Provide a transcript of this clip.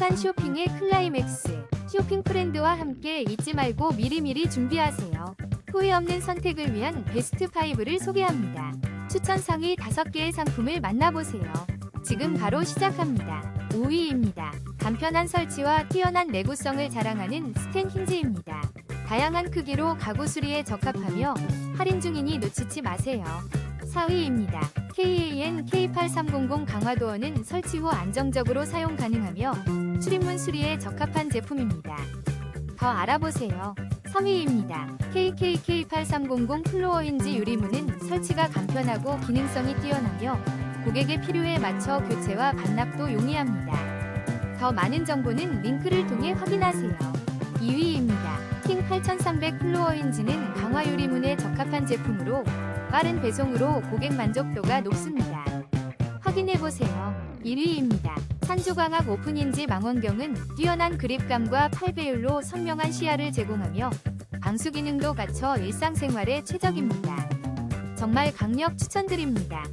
행복한 쇼핑의 클라이맥스. 쇼핑 프렌드와 함께 잊지 말고 미리미리 준비하세요. 후회 없는 선택을 위한 베스트 5를 소개합니다. 추천 상위 5개의 상품을 만나보세요. 지금 바로 시작합니다. 5위입니다. 간편한 설치와 뛰어난 내구성을 자랑하는 스텐 힌지입니다. 다양한 크기로 가구 수리에 적합하며 할인 중이니 놓치지 마세요. 4위입니다. KAN K8300 강화도어는 설치 후 안정적으로 사용 가능하며 출입문 수리에 적합한 제품입니다. 더 알아보세요. 3위입니다. KKK8300 플로어인지 유리문은 설치가 간편하고 기능성이 뛰어나며 고객의 필요에 맞춰 교체와 반납도 용이합니다. 더 많은 정보는 링크를 통해 확인하세요. 2위입니다. 킹 8300 플로어인지는 강화 유리문에 적합한 제품으로 빠른 배송으로 고객 만족도가 높습니다. 확인해보세요. 1위입니다. 산조광학 오픈인지 망원경은 뛰어난 그립감과 8배율로 선명한 시야를 제공하며 방수 기능도 갖춰 일상생활에 최적입니다. 정말 강력 추천드립니다.